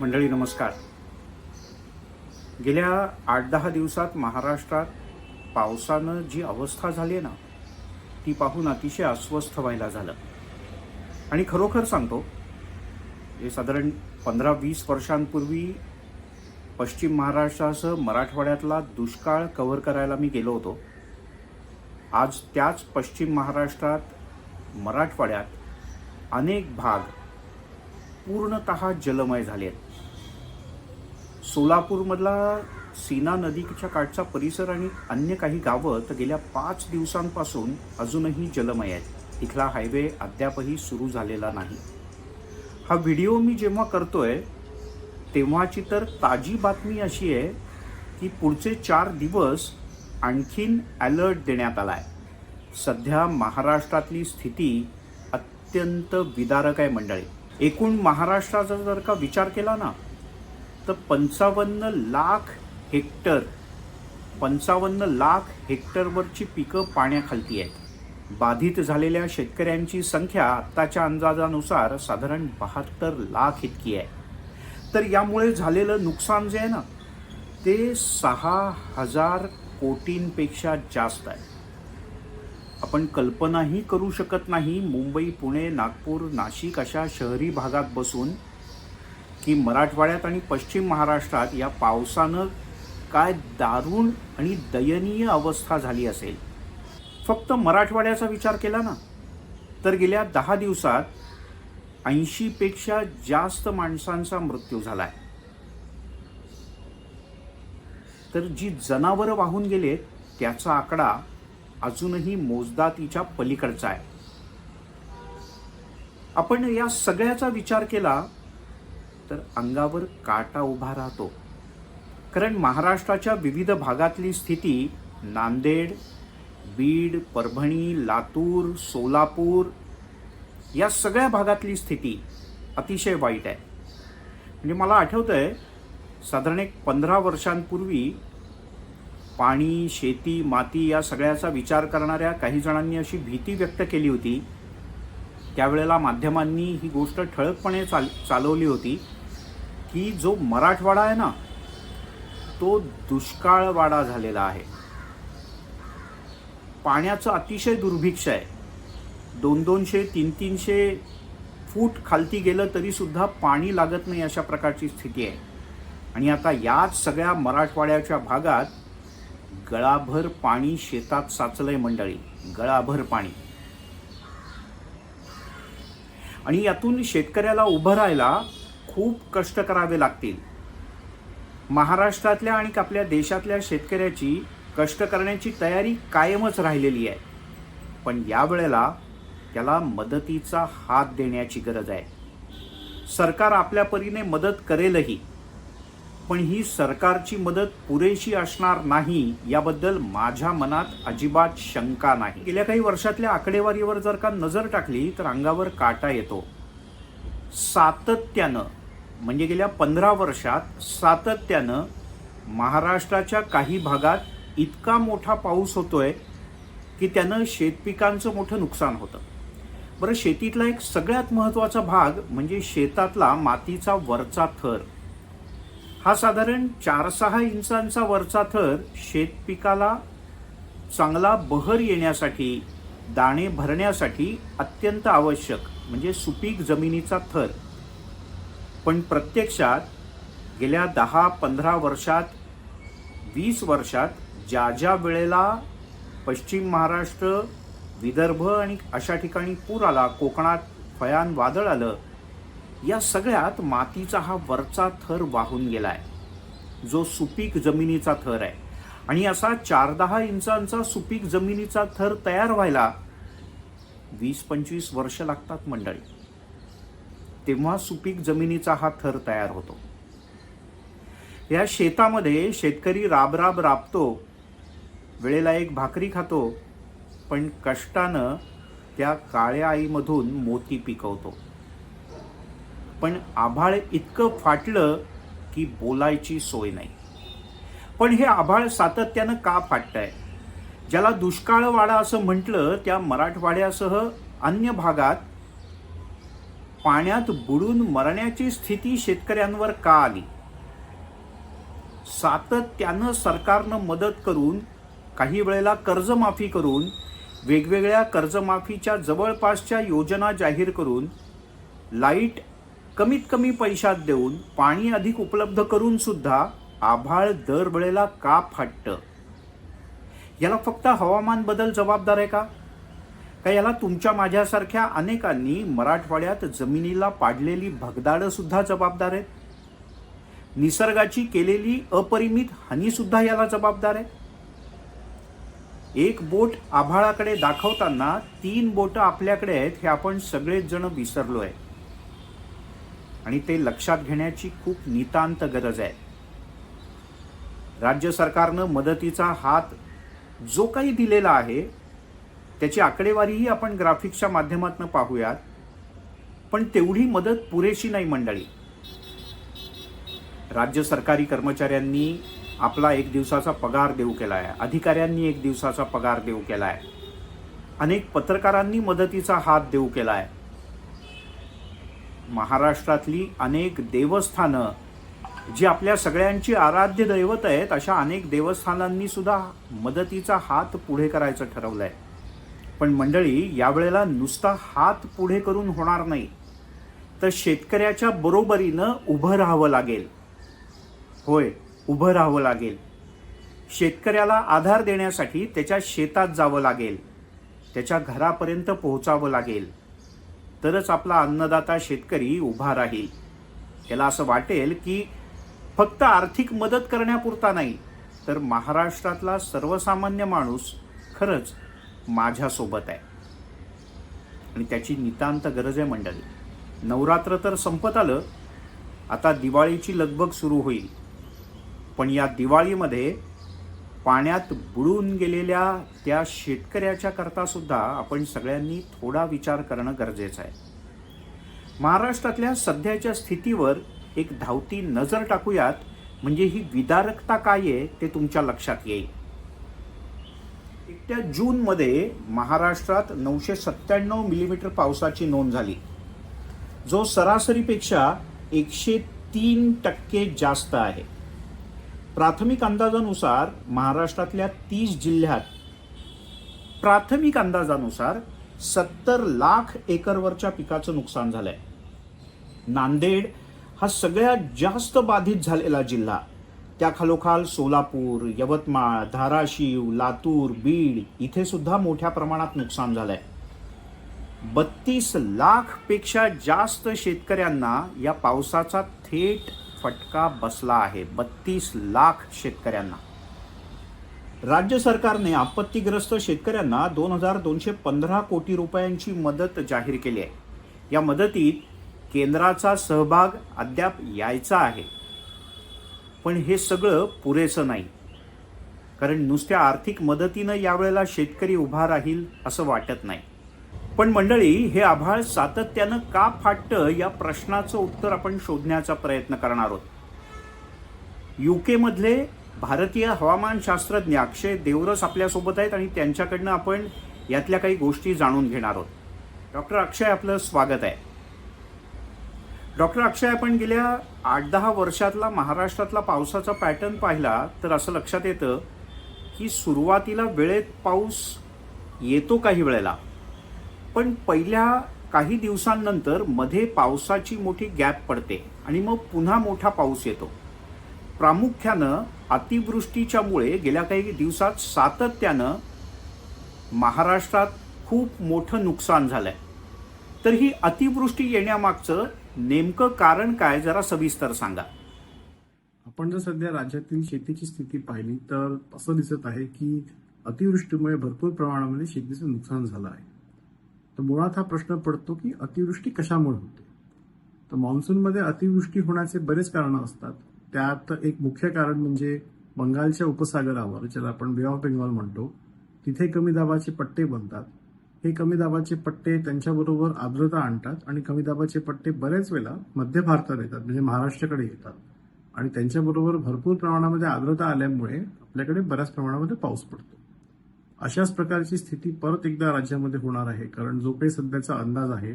मंडळी नमस्कार. गेल्या आठ दहा दिवसात महाराष्ट्रात पावसानं जी अवस्था झाली आहे ना ती पाहून अतिशय अस्वस्थ व्हायला झालं. आणि खरोखर सांगतो हे साधारण पंधरा वीस वर्षांपूर्वी पश्चिम महाराष्ट्रासह मराठवाड्यातला दुष्काळ कव्हर करायला मी गेलो होतो. आज त्याच पश्चिम महाराष्ट्रात मराठवाड्यात अनेक भाग पूर्णतः जलमय झाले आहेत सोलापूरमधला सीना नदीच्या काठचा परिसर आणि अन्य काही गावं तर गेल्या पाच दिवसांपासून अजूनही जलमय आहेत. इथला हायवे अद्यापही सुरू झालेला नाही. हा व्हिडिओ मी जेव्हा करतोय तेव्हाची तर ताजी बातमी अशी आहे की पुढचे चार दिवस आणखीन अलर्ट देण्यात आला आहे सध्या महाराष्ट्रातली स्थिती अत्यंत विदारक आहे मंडळी. एकूण महाराष्ट्राचा जर का विचार केला ना तर पंचावन्न लाख हेक्टर पंचावन्न लाख हेक्टरवरची पिकं पाण्याखालती आहेत. बाधित झालेल्या शेतकऱ्यांची संख्या आत्ताच्या अंदाजानुसार साधारण बहात्तर लाख इतकी आहे. तर यामुळे झालेलं नुकसान जे आहे ना ते सहा हजार कोटींपेक्षा जास्त आहे. आपण कल्पनाही करू शकत नाही मुंबई पुणे नागपूर नाशिक अशा शहरी भागात बसून की मराठवाड्यात आणि पश्चिम महाराष्ट्रात या पावसानं काय दारुण आणि दयनीय अवस्था झाली असेल? फक्त मराठवाड्याचा विचार केला ना? तर गेल्या दहा दिवसात ऐंशीपेक्षा जास्त माणसांचा मृत्यू झालाय. तर जी जनावरं वाहून गेलेत त्याचा आकडा अजूनही मोजदातीच्या पलीकडचा आहे. आपण या सगळ्याचा विचार केला तर अंगावर काटा उभा राहतो. कारण महाराष्ट्राच्या विविध भागातली स्थिती नांदेड बीड परभणी लातूर सोलापूर या सगळ्या भागातली स्थिती अतिशय वाईट आहे. म्हणजे मला आठवतं आहे साधारण एक पंधरा वर्षांपूर्वी पाणी शेती माती या सगळ्याचा विचार करणाऱ्या काही जणांनी अशी भीती व्यक्त केली होती. त्यावेळेला माध्यमांनी ही गोष्ट ठळकपणे चाल चालवली होती. की जो मराठवाडा आहे ना तो दुष्काळवाडा झालेला आहे. पाण्याचं अतिशय दुर्भिक्ष आहे. दोन दोनशे तीन तीनशे फूट खालती गेलं तरीसुद्धा पाणी लागत नाही अशा प्रकारची स्थिती आहे. आणि आता याच सगळ्या मराठवाड्याच्या भागात गळाभर पाणी शेतात साचलंय मंडळी. गळाभर पाणी. आणि यातून शेतकऱ्याला उभं राहायला खूप कष्ट करावे लागतील. महाराष्ट्रातल्या आणि आपल्या देशातल्या शेतकऱ्याची कष्ट करण्याची तयारी कायमच राहिलेली आहे. पण यावेळेला त्याला मदतीचा हात देण्याची गरज आहे. सरकार आपल्या परीने मदत करेलही. पण ही सरकारची मदत पुरेशी असणार नाही याबद्दल माझ्या मनात अजिबात शंका नाही. गेल्या काही वर्षातल्या आकडेवारीवर जर का नजर टाकली तर अंगावर काटा येतो. सातत्यानं म्हणजे गेल्या पंधरा वर्षात सातत्यानं महाराष्ट्राच्या काही भागात इतका मोठा पाऊस होतोय की त्यानं शेतपिकांचं मोठं नुकसान होतं. बरं शेतीतला एक सगळ्यात महत्त्वाचा भाग म्हणजे शेतातला मातीचा वरचा थर. हा साधारण चार सहा इंचांचा वरचा थर शेतपिकाला चांगला बहर येण्यासाठी दाणे भरण्यासाठी अत्यंत आवश्यक म्हणजे सुपीक जमिनीचा थर. पण प्रत्यक्षात गेल्या दहा पंधरा वर्षात वीस वर्षात ज्या ज्या वेळेला पश्चिम महाराष्ट्र विदर्भ आणि अशा ठिकाणी पूर आला कोकणात फयान वादळ आलं या सगळ्यात मातीचा हा वरचा थर वाहून गेला आहे जो सुपीक जमिनीचा थर आहे. आणि असा चार दहा इंचांचा सुपीक जमिनीचा थर तयार व्हायला वीस पंचवीस वर्ष लागतात मंडळी. तेव्हा सुपीक जमिनीचा हा थर तयार होतो. या शेतामध्ये शेतकरी राबराब राबतो वेळेला एक भाकरी खातो पण कष्टानं त्या काळ्या आईमधून मोती पिकवतो. पण आभाळ इतकं फाटलं की बोलायची सोय नाही. पण हे आभाळ सातत्यानं का फाटतंय? ज्याला दुष्काळवाडा असं म्हटलं त्या मराठवाड्यासह अन्य भागात पाण्यात बुडून मरण्याची स्थिती शेतकऱ्यांवर का आली? सातत्यानं सरकारनं मदत करून काही वेळेला कर्जमाफी करून वेगवेगळ्या कर्जमाफीच्या जवळपासच्या योजना जाहीर करून लाइट कमीत कमी पैशात देऊन पाणी अधिक उपलब्ध करून सुद्धा आभाळ दरवेळेला का फाटतं? याला फक्त हवामान बदल जबाबदार आहे का? का याला तुमच्या माझ्यासारख्या अनेकांनी मराठवाड्यात जमिनीला पाडलेली भगदाडंसुद्धा जबाबदार आहेत? निसर्गाची केलेली अपरिमित हानी सुद्धा याला जबाबदार आहे एक बोट आभाळाकडे दाखवताना तीन बोट आपल्याकडे आहेत हे आपण सगळेच जण विसरलो आहे आणि ते लक्षात घेण्याची खूप नितांत गरज आहे. राज्य सरकारनं मदतीचा हात जो काही दिलेला आहे त्याची आकडेवारीही आपण ग्राफिक्सच्या माध्यमातून पाहूयात. पण तेवढी मदत पुरेशी नाही मंडळी. राज्य सरकारी कर्मचाऱ्यांनी आपला एक दिवसाचा पगार देऊ केला आहे अधिकाऱ्यांनी एक दिवसाचा पगार देऊ केला आहे अनेक पत्रकारांनी मदतीचा हात देऊ केला आहे महाराष्ट्रातली अनेक देवस्थानं जी आपल्या सगळ्यांची आराध्य दैवत आहेत अशा अनेक देवस्थानांनी सुद्धा मदतीचा हात पुढे करायचं ठरवलं आहे पण मंडळी यावेळेला नुसता हात पुढे करून होणार नाही. तर शेतकऱ्याच्या बरोबरीनं उभं राहावं लागेल. होय उभं राहावं लागेल. शेतकऱ्याला आधार देण्यासाठी त्याच्या शेतात जावं लागेल. त्याच्या घरापर्यंत पोहोचावं लागेल. तरच आपला अन्नदाता शेतकरी उभा राहील. त्याला असं वाटेल की फक्त आर्थिक मदत करण्यापुरता नाही तर महाराष्ट्रातला सर्वसामान्य माणूस खरंच माझ्यासोबत आहे. आणि त्याची नितांत गरज आहे मंडळी. नवरात्र तर संपत आलं आता दिवाळीची लगबग सुरू होईल. पण या दिवाळीमध्ये पाण्यात बुडून गेलेल्या त्या शेतकऱ्याच्या करतासुद्धा आपण सगळ्यांनी थोडा विचार करणं गरजेचं आहे. महाराष्ट्रातल्या सध्याच्या स्थितीवर एक धावती नजर टाकूयात म्हणजे ही विदारकता काय आहे ते तुमच्या लक्षात येईल. त्या जूनमध्ये महाराष्ट्रात नऊशे सत्त्याण्णव मिलीमीटर पावसाची नोंद झाली. जो सरासरीपेक्षा एकशे तीन टक्के जास्त आहे. प्राथमिक अंदाजानुसार महाराष्ट्रातल्या तीस जिल्ह्यात प्राथमिक अंदाजानुसार सत्तर लाख एकरवरच्या पिकाचं नुकसान झालंय. नांदेड हा सगळ्यात जास्त बाधित झालेला जिल्हा. त्या खालोखाल सोलापूर यवतमाळ धाराशिव लातूर बीड इथे सुद्धा मोठ्या प्रमाणात नुकसान झालं आहे बत्तीस लाखपेक्षा जास्त शेतकऱ्यांना या पावसाचा थेट फटका बसला आहे. बत्तीस लाख शेतकऱ्यांना. राज्य सरकारने आपत्तीग्रस्त शेतकऱ्यांना दोन हजार दोनशे पंधरा कोटी रुपयांची मदत जाहीर केली आहे. या मदतीत केंद्राचा सहभाग अद्याप यायचा आहे. पण हे सगळं पुरेसं नाही. कारण नुसत्या आर्थिक मदतीनं यावेळेला शेतकरी उभा राहील असं वाटत नाही. पण मंडळी हे आभाळ सातत्यानं का फाटतं या प्रश्नाचं उत्तर आपण शोधण्याचा प्रयत्न करणार आहोत. युकेमधले भारतीय हवामान शास्त्रज्ञ अक्षय देवरस आपल्यासोबत आहेत आणि त्यांच्याकडनं आपण यातल्या काही गोष्टी जाणून घेणार आहोत. डॉक्टर अक्षय आपलं स्वागत आहे. डॉक्टर अक्षय आपण गेल्या आठ दहा वर्षातला महाराष्ट्रातला पावसाचा पॅटर्न पाहिला तर असं लक्षात येतं की सुरुवातीला वेळेत पाऊस येतो काही वेळेला. पण पहिल्या काही दिवसांनंतरमध्ये पावसाची मोठी गॅप पडते आणि मग पुन्हा मोठा पाऊस येतो. प्रामुख्यानं अतिवृष्टीच्यामुळे गेल्या काही दिवसात सातत्यानं महाराष्ट्रात खूप मोठं नुकसान झालं आहे तर ही अतिवृष्टी येण्यामागचं नेमकं कारण काय? जरा सविस्तर सांगा. आपण जर सध्या राज्यातील शेतीची स्थिती पाहिली तर असं दिसत आहे की अतिवृष्टीमुळे भरपूर प्रमाणामध्ये शेतीचं नुकसान झालं आहे. तर मुळात हा प्रश्न पडतो की अतिवृष्टी कशामुळे होते? तर मान्सूनमध्ये अतिवृष्टी होण्याचे बरेच कारणं असतात. त्यात एक मुख्य कारण म्हणजे बंगालच्या उपसागरावर ज्याला आपण बे ऑफ बेंगॉल म्हणतो तिथे कमी दाबाचे पट्टे बनतात. हे कमी दाबाचे पट्टे त्यांच्याबरोबर आर्द्रता आणतात आणि कमी दाबाचे पट्टे बरेच वेळा मध्य भारतात येतात म्हणजे महाराष्ट्राकडे येतात. आणि त्यांच्याबरोबर भरपूर प्रमाणामध्ये आर्द्रता आल्यामुळे आपल्याकडे बऱ्याच प्रमाणामध्ये पाऊस पडतो. अशाच प्रकारची स्थिती परत एकदा राज्यामध्ये होणार आहे कारण जो काही सध्याचा अंदाज आहे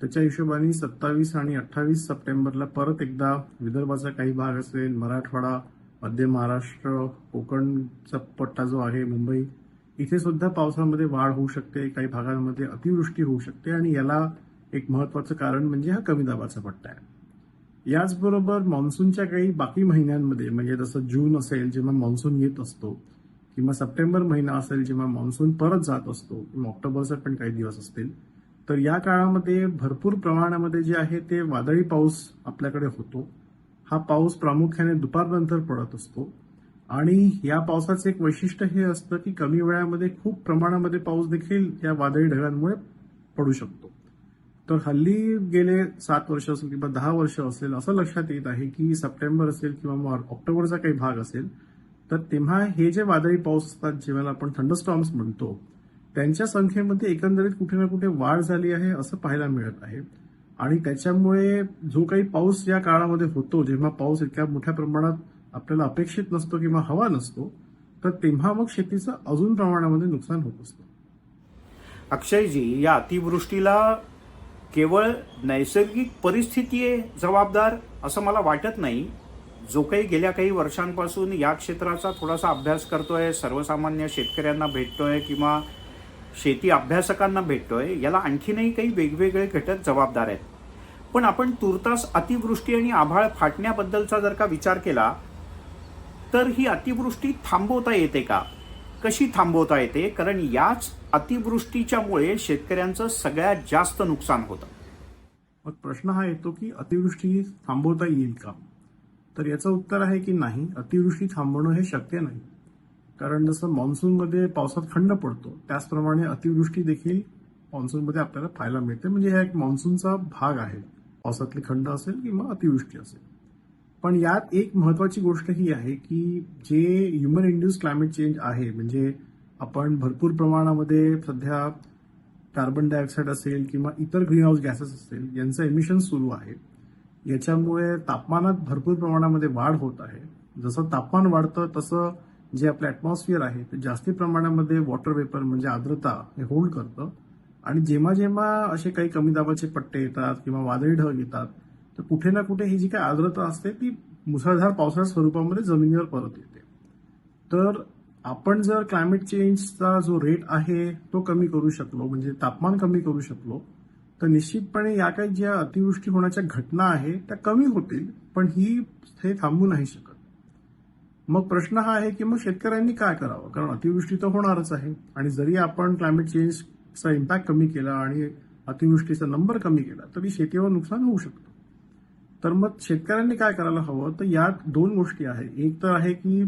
त्याच्या हिशोबाने सत्तावीस आणि अठ्ठावीस सप्टेंबरला परत एकदा विदर्भाचा काही भाग असेल मराठवाडा मध्य महाराष्ट्र कोकणचा पट्टा जो आहे मुंबई इथे सुद्धा पावसामध्ये वाढ होऊ शकते काही भागांमध्ये अतिवृष्टी होऊ शकते आणि याला एक महत्वाचं कारण म्हणजे हा कमी दाबाचा पट्टा आहे. याचबरोबर मान्सूनच्या काही बाकी महिन्यांमध्ये म्हणजे जसं जून असेल जेव्हा मान्सून येत असतो किंवा सप्टेंबर महिना असेल जेव्हा मान्सून परत जात असतो किंवा ऑक्टोबरचा पण काही दिवस असतील तर या काळामध्ये भरपूर प्रमाणामध्ये जे आहे ते वादळी पाऊस आपल्याकडे होतो. हा पाऊस प्रामुख्याने दुपारनंतर पडत असतो. आणि या पावसाचं एक वैशिष्ट्य हे असतं की कमी वेळामध्ये खूप प्रमाणामध्ये पाऊस देखील या वादळी ढगांमुळे पडू शकतो. तर हल्ली गेले सात वर्ष असेल किंवा दहा वर्ष असेल असं लक्षात येत आहे की सप्टेंबर असेल किंवा ऑक्टोबरचा काही भाग असेल तर तेव्हा हे जे वादळी पाऊस असतात जेव्हा आपण थंडस्टॉर्म्स म्हणतो त्यांच्या संख्येमध्ये एकंदरीत कुठे ना कुठे वाढ झाली आहे असं पाहायला मिळत आहे. आणि त्याच्यामुळे जो काही पाऊस या काळामध्ये होतो जेव्हा पाऊस इतक्या मोठ्या प्रमाणात आपल्याला अपेक्षित नसतो किंवा हवा नसतो तर तेव्हा मग शेतीचं अजून प्रमाणामध्ये नुकसान होत असतं. अक्षयजी या अतिवृष्टीला केवळ नैसर्गिक परिस्थिती जबाबदार असं मला वाटत नाही. जो काही गेल्या काही वर्षांपासून या क्षेत्राचा थोडासा अभ्यास करतोय सर्वसामान्य शेतकऱ्यांना भेटतोय किंवा शेती अभ्यासकांना भेटतोय याला आणखीनही काही वेगवेगळे घटक जबाबदार आहेत. पण आपण तुर्तास अतिवृष्टी आणि आभाळ फाटण्याबद्दलचा जर का विचार केला तर ही अतिवृष्टी थांबवता येते का? कशी थांबवता येते? कारण याच अतिवृष्टीच्यामुळे शेतकऱ्यांचं सगळ्यात जास्त नुकसान होतं. मग प्रश्न हा येतो की अतिवृष्टी थांबवता येईल का? तर याचं उत्तर आहे की नाही अतिवृष्टी थांबवणं हे शक्य नाही. कारण जसं मान्सूनमध्ये पावसात खंड पडतो त्याचप्रमाणे अतिवृष्टी देखील मान्सूनमध्ये आपल्याला पाहायला मिळते. म्हणजे हा एक मान्सूनचा भाग आहे. पावसातली खंड असेल किंवा अतिवृष्टी असेल. पण यात एक महत्वाची गोष्ट ही आहे की जे ह्युमन इंड्यूस क्लायमेट चेंज आहे म्हणजे आपण भरपूर प्रमाणामध्ये सध्या कार्बन डायऑक्साईड असेल किंवा इतर ग्रीनहाऊस गॅसेस असेल यांचं एमिशन सुरू आहे. याच्यामुळे तापमानात भरपूर प्रमाणामध्ये वाढ होत आहे. जसं तापमान वाढतं तसं जे आपलं ॲटमॉस्फिअर आहे ते जास्ती प्रमाणामध्ये वॉटर वेपर म्हणजे आर्द्रता हे होल्ड करतं. आणि जेव्हा जेव्हा असे काही कमी दाबाचे पट्टे येतात किंवा वादळी ढग येतात तर कुठे ना कुठे ही जी काही आर्द्रता असते ती मुसळधार पावसाच्या स्वरूपामध्ये जमिनीवर परत येते. तर आपण जर क्लायमेट चेंजचा जो रेट आहे तो कमी करू शकलो म्हणजे तापमान कमी करू शकलो तर निश्चितपणे या काही ज्या अतिवृष्टी होण्याच्या घटना आहे त्या कमी होतील पण ही हे थांबू नाही शकत. मग प्रश्न हा आहे की मग शेतकऱ्यांनी काय करावं? कारण अतिवृष्टी तर होणारच आहे. आणि जरी आपण क्लायमेट चेंजचा इम्पॅक्ट कमी केला आणि अतिवृष्टीचा नंबर कमी केला तरी शेतीवर नुकसान होऊ शकतं. तर मग शेतकऱ्यांनी काय करायला हवं? तर यात दोन गोष्टी आहे एक तर आहे की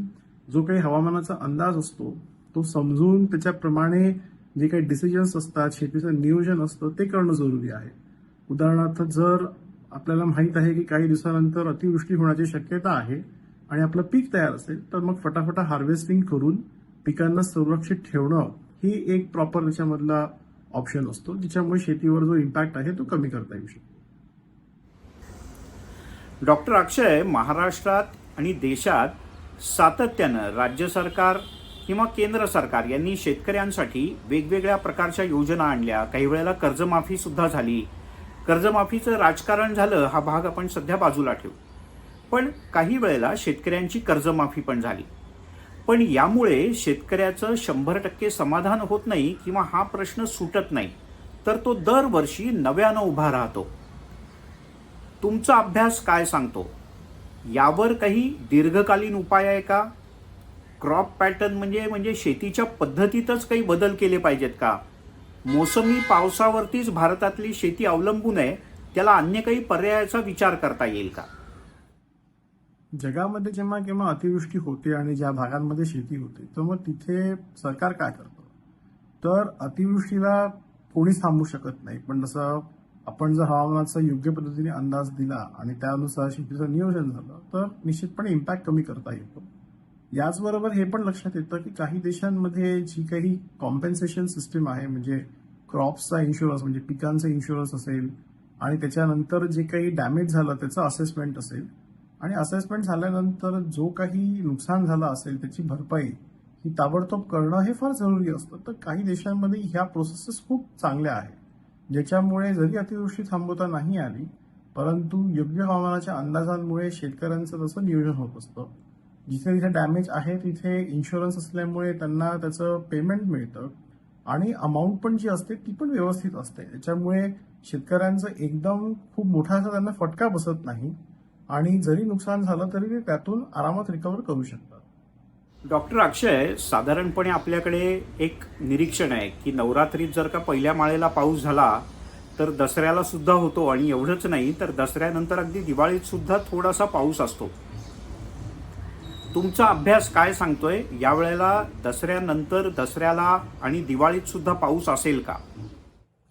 जो काही हवामानाचा अंदाज असतो तो समजून त्याच्याप्रमाणे जे काही डिसिजन्स असतात शेतीचं नियोजन असतं ते करणं जरुरी आहे. उदाहरणार्थ जर आपल्याला माहीत आहे की काही दिवसानंतर अतिवृष्टी होण्याची शक्यता आहे आणि आपलं पीक तयार असेल तर मग फटाफटा हार्वेस्टिंग करून पिकांना संरक्षित ठेवणं ही एक प्रॉपर त्याच्यामधला ऑप्शन असतो ज्याच्यामुळे शेतीवर जो इम्पॅक्ट आहे तो कमी करता येऊ शकतो. डॉक्टर अक्षय महाराष्ट्रात आणि देशात सातत्यानं राज्य सरकार किंवा केंद्र सरकार यांनी शेतकऱ्यांसाठी वेगवेगळ्या प्रकारच्या योजना आणल्या. काही वेळेला कर्जमाफीसुद्धा झाली. कर्जमाफीचं राजकारण झालं हा भाग आपण सध्या बाजूला ठेवू. पण काही वेळेला शेतकऱ्यांची कर्जमाफी पण झाली. पण यामुळे शेतकऱ्याचं शंभर टक्के समाधान होत नाही किंवा हा प्रश्न सुटत नाही. तर तो दरवर्षी नव्यानं उभा राहतो. तुमचा अभ्यास काय सांगतो? यावर काही दीर्घकालीन उपाय आहे का? क्रॉप पॅटर्न म्हणजे म्हणजे शेतीच्या पद्धतीतच काही बदल केले पाहिजेत का? मोसमी पावसावरतीच भारतातली शेती अवलंबून आहे त्याला अन्य काही पर्यायाचा विचार करता येईल का? जगामध्ये जेव्हा केव्हा अतिवृष्टी होते आणि ज्या भागांमध्ये शेती होते तर मग तिथे सरकार काय करतं? तर अतिवृष्टीला कोणीच थांबू शकत नाही. पण जसं आपण जर हवामानाचा योग्य पद्धतीने अंदाज दिला आणि त्यानुसार शेतीचं नियोजन झालं तर निश्चितपणे इम्पॅक्ट कमी करता येतो. याचबरोबर हे पण लक्षात येतं की काही देशांमध्ये जी काही कॉम्पेन्सेशन सिस्टीम आहे म्हणजे क्रॉप्सचा इन्शुरन्स म्हणजे पिकांचा इन्शुरन्स असेल आणि त्याच्यानंतर जे काही डॅमेज झालं त्याचं असेसमेंट असेल. आणि असेसमेंट झाल्यानंतर जो काही नुकसान झालं असेल त्याची भरपाई ही ताबडतोब करणं हे फार जरुरी असतं. तर काही देशांमध्ये ह्या प्रोसेसेस खूप चांगल्या आहेत. ज्याच्यामुळे जरी अतिवृष्टी थांबवता नाही आली परंतु योग्य हवामानाच्या अंदाजांमुळे शेतकऱ्यांचं तसं नियोजन होत असतं. जिथे जिथे डॅमेज आहे तिथे इन्शुरन्स असल्यामुळे त्यांना त्याचं पेमेंट मिळतं. आणि अमाऊंट पण जी असते ती पण व्यवस्थित असते. त्याच्यामुळे शेतकऱ्यांचं एकदम खूप मोठा असा त्यांना फटका बसत नाही. आणि जरी नुकसान झालं तरी ते त्यातून आरामात रिकवर करू शकतात. डॉक्टर अक्षय साधारणपणे आपल्याकडे एक निरीक्षण आहे की नवरात्रीत जर का पहिल्या माळेला पाऊस झाला तर दसऱ्याला सुद्धा होतो आणि एवढंच नाही तर दसऱ्यानंतर अगदी दिवाळीत सुद्धा थोडासा पाऊस असतो. तुमचा अभ्यास काय सांगतोय? यावेळेला दसऱ्यानंतर दसऱ्याला आणि दिवाळीत सुद्धा पाऊस असेल का?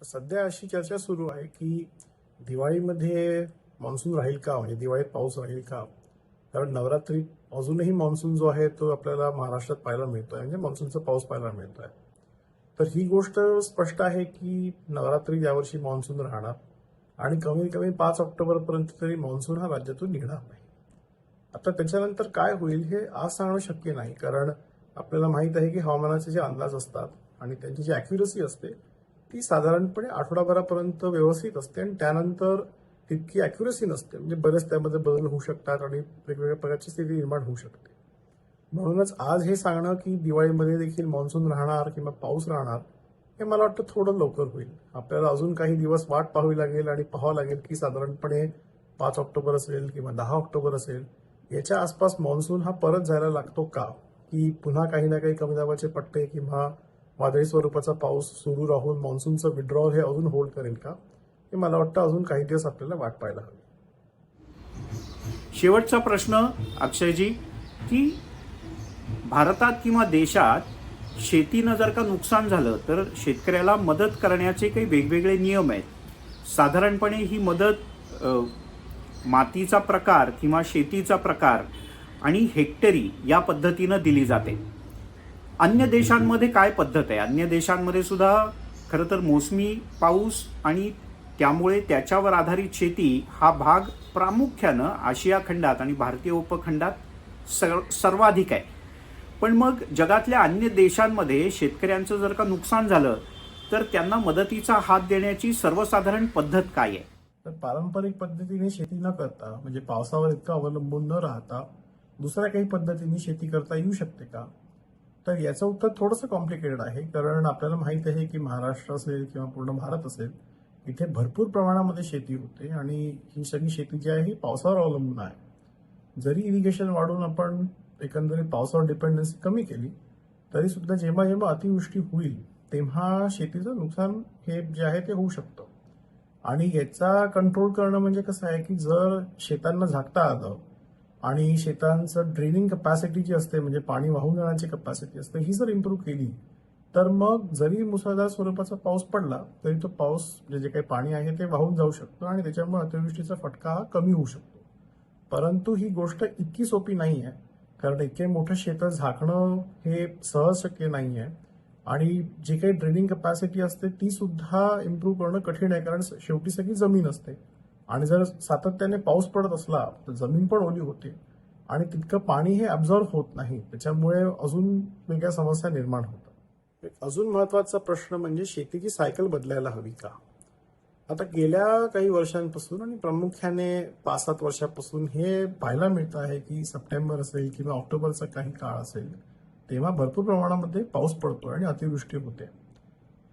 सध्या अशी चर्चा सुरू आहे की दिवाळीमध्ये मान्सून राहील का? म्हणजे दिवाळीत पाऊस राहील का? कारण नवरात्रीत अजूनही मान्सून जो आहे तो आपल्याला महाराष्ट्रात पाहायला मिळतो आहे म्हणजे मान्सूनचा पाऊस पाहायला मिळतो आहे तर ही गोष्ट स्पष्ट आहे की नवरात्री यावर्षी मान्सून राहणार आणि कमीत कमी पाच ऑक्टोबरपर्यंत तरी मान्सून हा राज्यातून निघणार नाही. आता त्याच्यानंतर काय होईल हे आज सांगणं शक्य नाही कारण आपल्याला माहीत आहे की हवामानाचे जे अंदाज असतात आणि त्यांची जी अॅक्युरसी असते ती साधारणपणे आठवडाभरापर्यंत व्यवस्थित असते आणि त्यानंतर तितकी ॲक्युरेसी नसते. म्हणजे बरेच त्यामध्ये बदल होऊ शकतात आणि वेगवेगळ्या प्रकारची स्थिती निर्माण होऊ शकते. म्हणूनच आज हे सांगणं की दिवाळीमध्ये देखील मान्सून राहणार किंवा पाऊस राहणार हे मला वाटतं थोडं लवकर होईल. आपल्याला अजून काही दिवस वाट पाहावी लागेल आणि पाहावं लागेल की साधारणपणे पाच ऑक्टोबर असेल किंवा दहा ऑक्टोबर असेल याच्या आसपास मान्सून हा परत जायला लागतो का? की पुन्हा काही ना काही कमी दाबाचे पट्टे किंवा वादळी स्वरूपाचा पाऊस सुरू राहून मान्सूनचं विड्रॉल हे अजून होल्ड करेल का? हे मला वाटतं अजून काही दिवस आपल्याला वाट पाहायला हवी. शेवटचा प्रश्न अक्षयजी की भारतात किंवा देशात शेतीनं जर का नुकसान झालं तर शेतकऱ्याला मदत करण्याचे काही वेगवेगळे नियम आहेत. साधारणपणे ही मदत मातीचा प्रकार किंवा शेतीचा प्रकार आणि हेक्टरी या पद्धतीनं दिली जाते. अन्य देशांमध्ये काय पद्धत आहे? अन्य देशांमध्ये सुद्धा खरं तर मोसमी पाऊस आणि त्यामुळे त्याच्यावर आधारित शेती हा भाग प्रामुख्यानं आशिया खंडात आणि भारतीय उपखंडात स सर्वाधिक आहे. पण मग जगातल्या अन्य देशांमध्ये शेतकऱ्यांचं जर का नुकसान झालं तर त्यांना मदतीचा हात देण्याची सर्वसाधारण पद्धत काय आहे? तर पारंपरिक पद्धतीने शेती न करता म्हणजे पावसावर इतकं अवलंबून न राहता दुसऱ्या काही पद्धतीने शेती करता येऊ शकते का? तर याचं उत्तर थोडंसं कॉम्प्लिकेटेड आहे कारण आपल्याला माहीत आहे की महाराष्ट्र असेल किंवा पूर्ण भारत असेल इथे भरपूर प्रमाणामध्ये शेती होते आणि ही सगळी शेती जी आहे ही पावसावर अवलंबून आहे. जरी इरिगेशन वाढून आपण एकंदरीत पावसावर डिपेंडन्सी कमी केली तरी सुद्धा जेव्हा जेव्हा अतिवृष्टी होईल तेव्हा शेतीचं नुकसान हे जे आहे ते होऊ शकतं. आणि याचा कंट्रोल करणं म्हणजे कसं आहे की जर शेतांना झाकता आलं आणि शेतांचं ड्रेनिंग कपॅसिटी जी असते म्हणजे पाणी वाहून जाण्याची कपॅसिटी असते ही जर इम्प्रूव्ह केली तर मग जरी मुसळधार स्वरूपाचा पाऊस पडला तरी तो पाऊस म्हणजे जे काही पाणी आहे ते वाहून जाऊ शकतो आणि त्याच्यामुळे अतिवृष्टीचा फटका हा कमी होऊ शकतो. परंतु ही गोष्ट इतकी सोपी नाही आहे कारण इतके मोठं शेतं झाकणं हे सहज शक्य नाही आहे आणि जी काही ड्रेनिंग कपॅसिटी असते ती सुद्धा इम्प्रूव्ह करणं कठीण आहे कारण शेवटी सगळी जमीन असते. आणि जर सातत्याने पाऊस पडत असला तर जमीन पण ओली होते आणि तितकं पाणी हे अब्झॉर्व होत नाही. त्याच्यामुळे अजून वेगळ्या समस्या निर्माण होतात. अजून महत्त्वाचा प्रश्न म्हणजे शेतीची सायकल बदलायला हवी का? आता गेल्या काही वर्षांपासून आणि प्रामुख्याने पाच सात वर्षापासून हे पाहायला मिळतं आहे की सप्टेंबर असेल किंवा ऑक्टोबरचा काही काळ असेल तेव्हा भरपूर प्रमाणामध्ये पाऊस पडतो आणि अतिवृष्टी होते.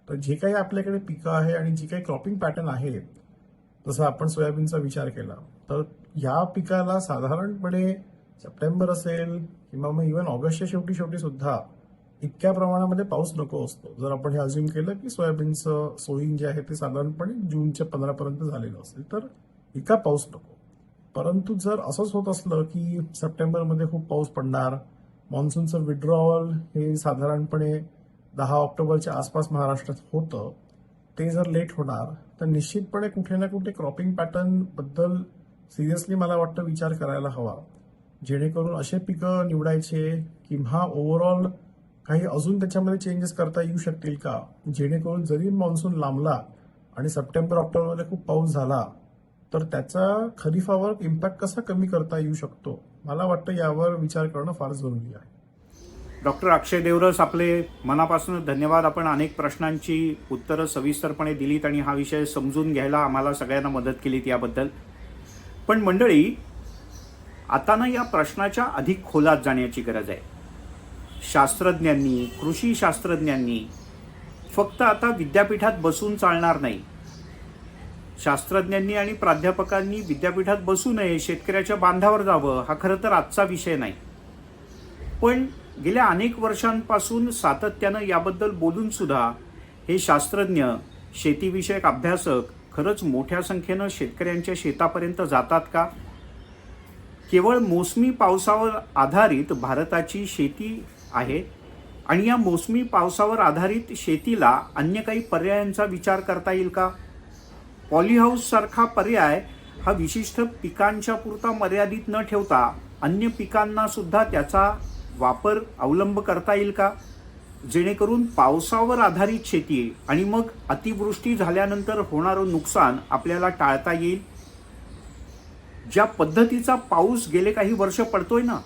तर जे काही आपल्याकडे पिकं आहे आणि जी काही क्रॉपिंग पॅटर्न आहे जसं आपण सोयाबीनचा विचार केला तर या पिकाला साधारणपणे सप्टेंबर असेल किंवा मग इव्हन ऑगस्टच्या शेवटी शेवटी सुद्धा इतक्या प्रमाणामध्ये पाऊस नको असतो. जर आपण हे अज्युम केलं की सोयाबीनचं सोईंग जे आहे ते साधारणपणे जूनच्या पंधरापर्यंत झालेलं असेल तर इतका पाऊस नको. परंतु जर असंच होत असलं की सप्टेंबरमध्ये खूप पाऊस पडणार मान्सूनचं विड्रॉवल हे साधारणपणे दहा ऑक्टोबरच्या आसपास महाराष्ट्रात होतं ते जर लेट होणार तर निश्चितपणे कुठे ना कुठे क्रॉपिंग पॅटर्नबद्दल सिरियसली मला वाटतं विचार करायला हवा. जेणेकरून असे पिकं निवडायचे किंवा ओव्हरऑल काही अजून त्याच्यामध्ये चेंजेस करता येऊ शकतील का? जेणेकरून जरी मान्सून लांबला आणि सप्टेंबर ऑक्टोबरमध्ये खूप पाऊस झाला तर त्याचा खरीफावर इम्पॅक्ट कसा कमी करता येऊ शकतो? मला वाटतं यावर विचार करणं फार जरुरी आहे. डॉक्टर अक्षय देवरस आपले मनापासून धन्यवाद. आपण अनेक प्रश्नांची उत्तरं सविस्तरपणे दिलीत आणि हा विषय समजून घ्यायला आम्हाला सगळ्यांना मदत केलीत याबद्दल. पण मंडळी आता ना या प्रश्नाच्या अधिक खोलात जाण्याची गरज आहे. शास्त्रज्ञांनी कृषी शास्त्रज्ञांनी फक्त आता विद्यापीठात बसून चालणार नाही. शास्त्रज्ञांनी आणि प्राध्यापकांनी विद्यापीठात बसू नये शेतकऱ्याच्या बांधावर जावं हा खरं तर आजचा विषय नाही. पण गेल्या अनेक वर्षांपासून सातत्यानं याबद्दल बोलून सुद्धा हे शास्त्रज्ञ शेतीविषयक अभ्यासक खरंच मोठ्या संख्येनं शेतकऱ्यांच्या शेतापर्यंत जातात का? केवळ मोसमी पावसावर आधारित भारताची शेती आहे. आणि या मोसमी पावसावर आधारित शेतीला अन्य काही पर्यायांचा विचार करता येईल का? पॉलीहाऊससारखा पर्याय हा विशिष्ट पिकांच्या पुरता मर्यादित न ठेवता अन्य पिकांना सुद्धा त्याचा वापर अवलंब करता येईल का? जेणेकरून पावसावर आधारित शेती आणि मग अतिवृष्टी झाल्यानंतर होणारं नुकसान आपल्याला टाळता येईल? ज्या पद्धतीचा पाऊस गेले काही वर्ष पडतोय ना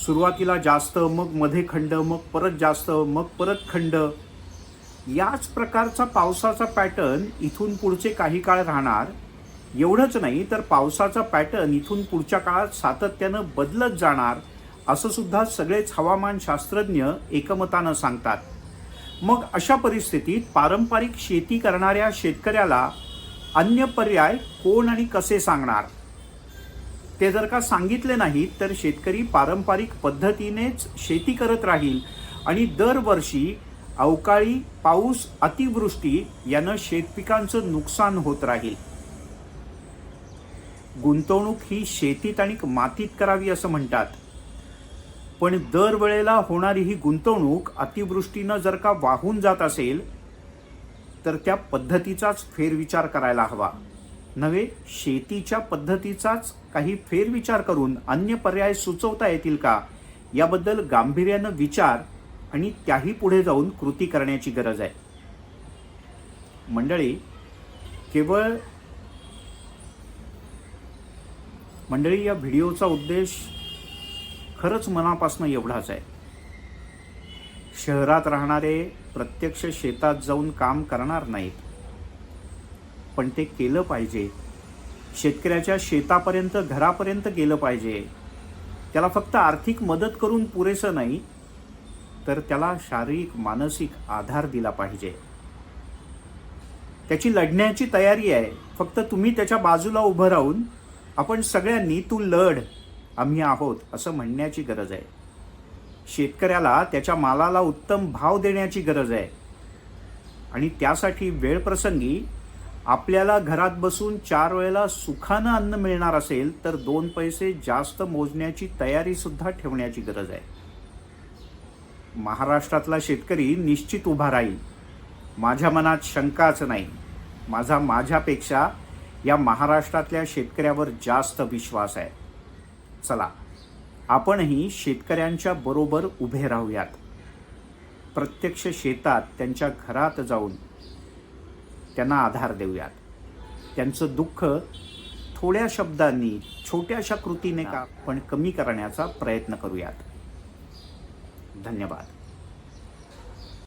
सुरुवातीला जास्त मग मध्ये खंड मग परत जास्त मग परत खंड. याच प्रकारचा पावसाचा पॅटर्न इथून पुढचे काही काळ राहणार. एवढंच नाही तर पावसाचा पॅटर्न इथून पुढच्या काळात सातत्यानं बदलत जाणार असं सुद्धा सगळेच हवामान शास्त्रज्ञ एकमतानं सांगतात. मग अशा परिस्थितीत पारंपरिक शेती करणाऱ्या शेतकऱ्याला अन्य पर्याय कोण आणि कसे सांगणार? ते जर का सांगितले नाहीत तर शेतकरी पारंपरिक पद्धतीनेच शेती करत राहील. आणि दरवर्षी अवकाळी पाऊस अतिवृष्टी यानं शेतपिकांचं नुकसान होत राहील. गुंतवणूक ही शेतीत आणि मातीत करावी असं म्हणतात. पण दरवेळेला होणारी ही गुंतवणूक अतिवृष्टीनं जर का वाहून जात असेल तर त्या पद्धतीचाच फेरविचार करायला हवा. नव्हे शेतीच्या पद्धतीचाच काही फेरविचार करून अन्य पर्याय सुचवता येतील का? याबद्दल गांभीर्यानं विचार आणि त्याही पुढे जाऊन कृती करण्याची गरज आहे. मंडळी केवळ मंडळी या व्हिडिओचा उद्देश खरंच मनापासून एवढाच आहे. शहरात राहणारे प्रत्यक्ष शेतात जाऊन काम करणार नाहीत. पण ते केलं पाहिजे. शेतकऱ्याच्या शेतापर्यंत घरापर्यंत गेलं पाहिजे. त्याला फक्त आर्थिक मदत करून पुरेसं नाही तर त्याला शारीरिक मानसिक आधार दिला पाहिजे. त्याची लढण्याची तयारी आहे. फक्त तुम्ही त्याच्या बाजूला उभं राहून आपण सगळ्यांनी तू लढ आम्ही आहोत असं म्हणण्याची गरज आहे. शेतकऱ्याला त्याच्या मालाला उत्तम भाव देण्याची गरज आहे. आणि त्यासाठी वेळ प्रसंगी आपल्याला घरात बसून चार वेळेला सुखानं अन्न मिळणार असेल तर दोन पैसे जास्त मोजण्याची तयारीसुद्धा ठेवण्याची गरज आहे. महाराष्ट्रातला शेतकरी निश्चित उभा राहील. माझ्या मनात शंकाच नाही. माझा माझ्यापेक्षा या महाराष्ट्रातल्या शेतकऱ्यावर जास्त विश्वास आहे. चला आपणही शेतकऱ्यांच्या बरोबर उभे राहूयात. प्रत्यक्ष शेतात त्यांच्या घरात जाऊन त्यांना आधार देऊयात. त्यांचं दुःख थोड्या शब्दांनी छोट्याशा कृतीने का पण कमी करण्याचा प्रयत्न करूयात. धन्यवाद.